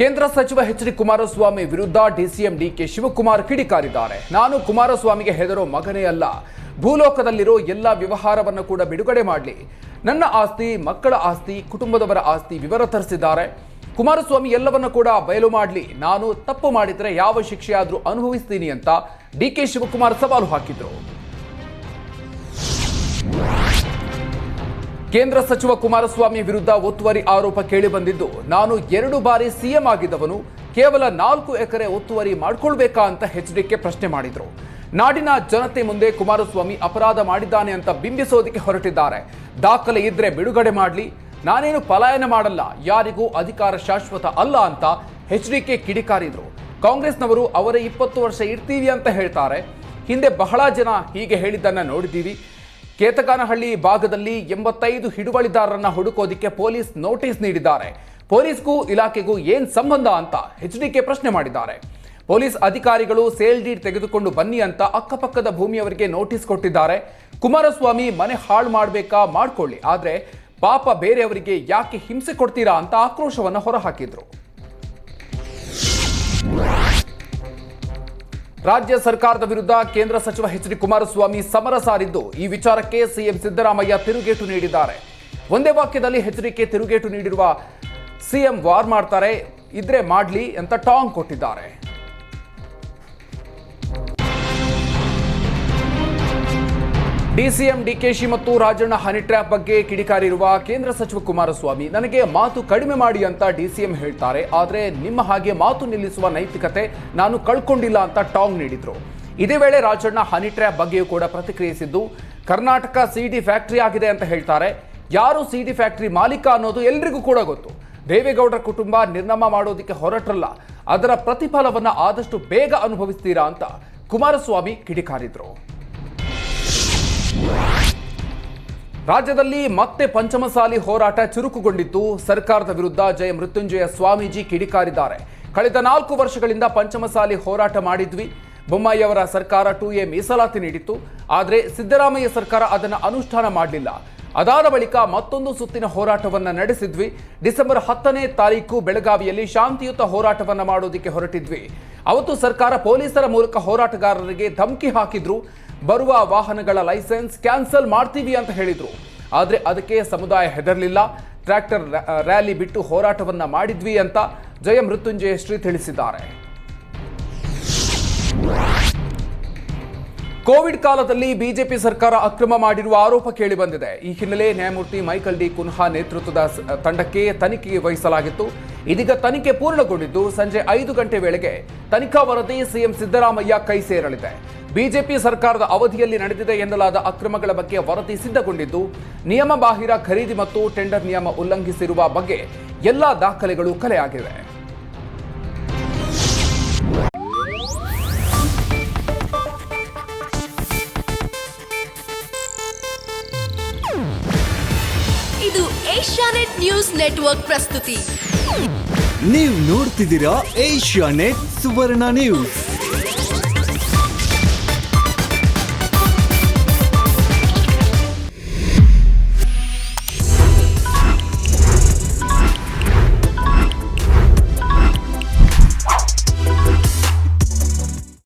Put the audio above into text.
ಕೇಂದ್ರ ಸಚಿವ H D Kumaraswamy ವಿರುದ್ಧ ಡಿಸಿಎಂ ಡಿಕೆ ಶಿವಕುಮಾರ್ ಕಿಡಿಕಾರಿದ್ದಾರೆ. ನಾನು ಕುಮಾರಸ್ವಾಮಿಗೆ ಹೆದರೋ ಮಗನೇ ಅಲ್ಲ. ಭೂಲೋಕದಲ್ಲಿರೋ ಎಲ್ಲ ವ್ಯವಹಾರವನ್ನು ಕೂಡ ಬಿಡುಗಡೆ ಮಾಡಲಿ. ನನ್ನ ಆಸ್ತಿ, ಮಕ್ಕಳ ಆಸ್ತಿ, ಕುಟುಂಬದವರ ಆಸ್ತಿ ವಿವರ ತರಿಸಿದ್ದಾರೆ. ಕುಮಾರಸ್ವಾಮಿ ಎಲ್ಲವನ್ನು ಕೂಡ ಬಯಲು ಮಾಡಲಿ. ನಾನು ತಪ್ಪು ಮಾಡಿದರೆ ಯಾವ ಶಿಕ್ಷೆಯಾದರೂ ಅನುಭವಿಸ್ತೀನಿ ಅಂತ ಡಿಕೆ ಶಿವಕುಮಾರ್ ಸವಾಲು ಹಾಕಿದ್ರು. ಕೇಂದ್ರ ಸಚಿವ ಕುಮಾರಸ್ವಾಮಿ ವಿರುದ್ಧ ಒತ್ತುವರಿ ಆರೋಪ ಕೇಳಿಬಂದಿದ್ದು ನಾನು ಎರಡು ಬಾರಿ ಸಿಎಂ ಆಗಿದ್ದವನು ಕೇವಲ ನಾಲ್ಕು ಎಕರೆ ಒತ್ತುವರಿ ಮಾಡ್ಕೊಳ್ಬೇಕಾ ಅಂತ ಎಚ್ಡಿಕೆ ಪ್ರಶ್ನೆ ಮಾಡಿದ್ರು. ನಾಡಿನ ಜನತೆ ಮುಂದೆ ಕುಮಾರಸ್ವಾಮಿ ಅಪರಾಧ ಮಾಡಿದ್ದಾನೆ ಅಂತ ಬಿಂಬಿಸೋದಕ್ಕೆ ಹೊರಟಿದ್ದಾರೆ. ದಾಖಲೆ ಇದ್ರೆ ಬಿಡುಗಡೆ ಮಾಡಲಿ. ನಾನೇನು ಪಲಾಯನ ಮಾಡಲ್ಲ. ಯಾರಿಗೂ ಅಧಿಕಾರ ಶಾಶ್ವತ ಅಲ್ಲ ಅಂತ ಎಚ್ಡಿಕೆ ಕಿಡಿಕಾರಿದ್ರು. ಕಾಂಗ್ರೆಸ್ನವರು, ಅವರೇ ಇಪ್ಪತ್ತು ವರ್ಷ ಇರ್ತೀವಿ ಅಂತ ಹೇಳ್ತಾರೆ. ಹಿಂದೆ ಬಹಳ ಜನ ಹೀಗೆ ಹೇಳಿದ್ದನ್ನ ನೋಡಿದ್ದೀವಿ. ಕೇತಗಾನಹಳ್ಳಿ ಭಾಗದಲ್ಲಿ ಎಂಬತ್ತೈದು ಹಿಡುವಳಿದಾರರನ್ನ ಹುಡುಕೋದಿಕ್ಕೆ ಪೊಲೀಸ್ ನೋಟಿಸ್ ನೀಡಿದ್ದಾರೆ. ಪೊಲೀಸ್ಗೂ ಇಲಾಖೆಗೂ ಏನ್ ಸಂಬಂಧ ಅಂತ ಎಚ್ಡಿಕೆ ಪ್ರಶ್ನೆ ಮಾಡಿದ್ದಾರೆ. ಪೊಲೀಸ್ ಅಧಿಕಾರಿಗಳು ಸೇಲ್ ಡೀಡ್ ತೆಗೆದುಕೊಂಡು ಬನ್ನಿ ಅಂತ ಅಕ್ಕಪಕ್ಕದ ಭೂಮಿಯವರಿಗೆ ನೋಟಿಸ್ ಕೊಟ್ಟಿದ್ದಾರೆ. ಕುಮಾರಸ್ವಾಮಿ ಮನೆ ಹಾಳು ಮಾಡಬೇಕಾ ಮಾಡ್ಕೊಳ್ಳಿ, ಆದರೆ ಪಾಪ ಬೇರೆಯವರಿಗೆ ಯಾಕೆ ಹಿಂಸೆ ಕೊಡ್ತೀರಾ ಅಂತ ಆಕ್ರೋಶವನ್ನು ಹೊರಹಾಕಿದ್ರು. ರಾಜ್ಯ ಸರ್ಕಾರದ ವಿರುದ್ಧ ಕೇಂದ್ರ ಸಚಿವ ಎಚ್ ಡಿ ಕುಮಾರಸ್ವಾಮಿ ಸಮರ ಸಾರಿದ್ದು, ಈ ವಿಚಾರಕ್ಕೆ ಸಿಎಂ ಸಿದ್ದರಾಮಯ್ಯ ತಿರುಗೇಟು ನೀಡಿದ್ದಾರೆ. ಒಂದೇ ವಾಕ್ಯದಲ್ಲಿ ಎಚ್ಚರಿಕೆ ತಿರುಗೇಟು ನೀಡಿರುವ ಸಿಎಂ ವಾರ್ ಮಾಡ್ತಾರೆ, ಇದ್ರೆ ಮಾಡ್ಲಿ ಅಂತ ಟಾಂಗ್ ಕೊಟ್ಟಿದ್ದಾರೆ. ಡಿಸಿಎಂ ಡಿಕೆಶಿ ಮತ್ತು ರಾಜಣ್ಣ ಹನಿ ಟ್ರ್ಯಾಪ್ ಬಗ್ಗೆ ಕಿಡಿಕಾರಿರುವ ಕೇಂದ್ರ ಸಚಿವ ಕುಮಾರಸ್ವಾಮಿ, ನನಗೆ ಮಾತು ಕಡಿಮೆ ಮಾಡಿ ಅಂತ ಡಿಸಿಎಂ ಹೇಳ್ತಾರೆ, ಆದರೆ ನಿಮ್ಮ ಹಾಗೆ ಮಾತು ನಿಲ್ಲಿಸುವ ನೈತಿಕತೆ ನಾನು ಕಳ್ಕೊಂಡಿಲ್ಲ ಅಂತ ಟಾಂಗ್ ನೀಡಿದರು. ಇದೇ ವೇಳೆ ರಾಜಣ್ಣ ಹನಿ ಟ್ರ್ಯಾಪ್ ಬಗ್ಗೆಯೂ ಕೂಡ ಪ್ರತಿಕ್ರಿಯಿಸಿದ್ದು, ಕರ್ನಾಟಕ ಸಿಡಿ ಫ್ಯಾಕ್ಟರಿ ಆಗಿದೆ ಅಂತ ಹೇಳ್ತಾರೆ. ಯಾರು ಸಿಡಿ ಫ್ಯಾಕ್ಟರಿ ಮಾಲೀಕ ಅನ್ನೋದು ಎಲ್ರಿಗೂ ಕೂಡ ಗೊತ್ತು. ದೇವೇಗೌಡರ ಕುಟುಂಬ ನಿರ್ನಾಮ ಮಾಡೋದಕ್ಕೆ ಹೊರಟ್ರಲ್ಲ, ಅದರ ಪ್ರತಿಫಲವನ್ನು ಆದಷ್ಟು ಬೇಗ ಅನುಭವಿಸ್ತೀರಾ ಅಂತ ಕುಮಾರಸ್ವಾಮಿ ಕಿಡಿಕಾರಿದ್ರು. ರಾಜ್ಯದಲ್ಲಿ ಮತ್ತೆ ಪಂಚಮಸಾಲಿ ಹೋರಾಟ ಚುರುಕುಗೊಂಡಿದ್ದು ಸರ್ಕಾರದ ವಿರುದ್ಧ ಜಯ ಮೃತ್ಯುಂಜಯ ಸ್ವಾಮೀಜಿ ಕಿಡಿಕಾರಿದ್ದಾರೆ. ಕಳೆದ ನಾಲ್ಕು ವರ್ಷಗಳಿಂದ ಪಂಚಮಸಾಲಿ ಹೋರಾಟ ಮಾಡಿದ್ವಿ. ಬೊಮ್ಮಾಯಿಯವರ ಸರ್ಕಾರ ಟು ಎ ಮೀಸಲಾತಿ ನೀಡಿತ್ತು. ಆದರೆ ಸಿದ್ದರಾಮಯ್ಯ ಸರ್ಕಾರ ಅದನ್ನು ಅನುಷ್ಠಾನ ಮಾಡಲಿಲ್ಲ. ಅದಾದ ಬಳಿಕ ಮತ್ತೊಂದು ಸುತ್ತಿನ ಹೋರಾಟವನ್ನು ನಡೆಸಿದ್ವಿ. ಡಿಸೆಂಬರ್ ಹತ್ತನೇ ತಾರೀಕು ಬೆಳಗಾವಿಯಲ್ಲಿ ಶಾಂತಿಯುತ ಹೋರಾಟವನ್ನು ಮಾಡೋದಕ್ಕೆ ಹೊರಟಿದ್ವಿ. ಅವತ್ತು ಸರ್ಕಾರ ಪೊಲೀಸರ ಮೂಲಕ ಹೋರಾಟಗಾರರಿಗೆ ಧಮಕಿ ಹಾಕಿದ್ರು. ಬರುವ ವಾಹನಗಳ ಲೈಸೆನ್ಸ್ ಕ್ಯಾನ್ಸಲ್ ಮಾಡ್ತೀವಿ ಅಂತ ಹೇಳಿದ್ರು. ಆದರೆ ಅದಕ್ಕೆ ಸಮುದಾಯ ಹೆದರಲಿಲ್ಲ. ಟ್ರ್ಯಾಕ್ಟರ್ ರ್ಯಾಲಿ ಬಿಟ್ಟು ಹೋರಾಟವನ್ನ ಮಾಡಿದ್ವಿ ಅಂತ ಜಯ ಮೃತ್ಯುಂಜಯ ಶ್ರೀ ತಿಳಿಸಿದ್ದಾರೆ. ಕೋವಿಡ್ ಕಾಲದಲ್ಲಿ ಬಿಜೆಪಿ ಸರ್ಕಾರ ಅಕ್ರಮ ಮಾಡಿರುವ ಆರೋಪ ಕೇಳಿಬಂದಿದೆ ಈ ಹಿನ್ನೆಲೆ ನ್ಯಾಯಮೂರ್ತಿ ಮೈಕಲ್ ಡಿ ಕುನ್ಹಾ ನೇತೃತ್ವದ ತಂಡಕ್ಕೆ ತನಿಖೆಗೆ ವಹಿಸಲಾಗಿತ್ತು. ಇದೀಗ ತನಿಖೆ ಪೂರ್ಣಗೊಂಡಿದ್ದು ಸಂಜೆ ಐದು ಗಂಟೆ ವೇಳೆಗೆ ತನಿಖಾ ವರದಿ ಸಿಎಂ ಸಿದ್ದರಾಮಯ್ಯ ಕೈ ಸೇರಲಿದೆ. ಬಿಜೆಪಿ ಸರ್ಕಾರದ ಅವಧಿಯಲ್ಲಿ ನಡೆದಿದೆ ಎನ್ನಲಾದ ಅಕ್ರಮಗಳ ಬಗ್ಗೆ ವರದಿ ಸಿದ್ಧಗೊಂಡಿದ್ದು ನಿಯಮ ಬಾಹಿರ ಖರೀದಿ ಮತ್ತು ಟೆಂಡರ್ ನಿಯಮ ಉಲ್ಲಂಘಿಸಿರುವ ಬಗ್ಗೆ ಎಲ್ಲ ದಾಖಲೆಗಳು ಕಲೆಯಾಗಿವೆ. ಇದು ಏಷ್ಯಾನೆಟ್ ನ್ಯೂಸ್ ನೆಟ್ವರ್ಕ್ ಪ್ರಸ್ತುತಿ. ನೀವು ನೋಡ್ತಿದ್ದೀರಾ ಏಷ್ಯಾನೆಟ್ ಸುವರ್ಣ ನ್ಯೂಸ್.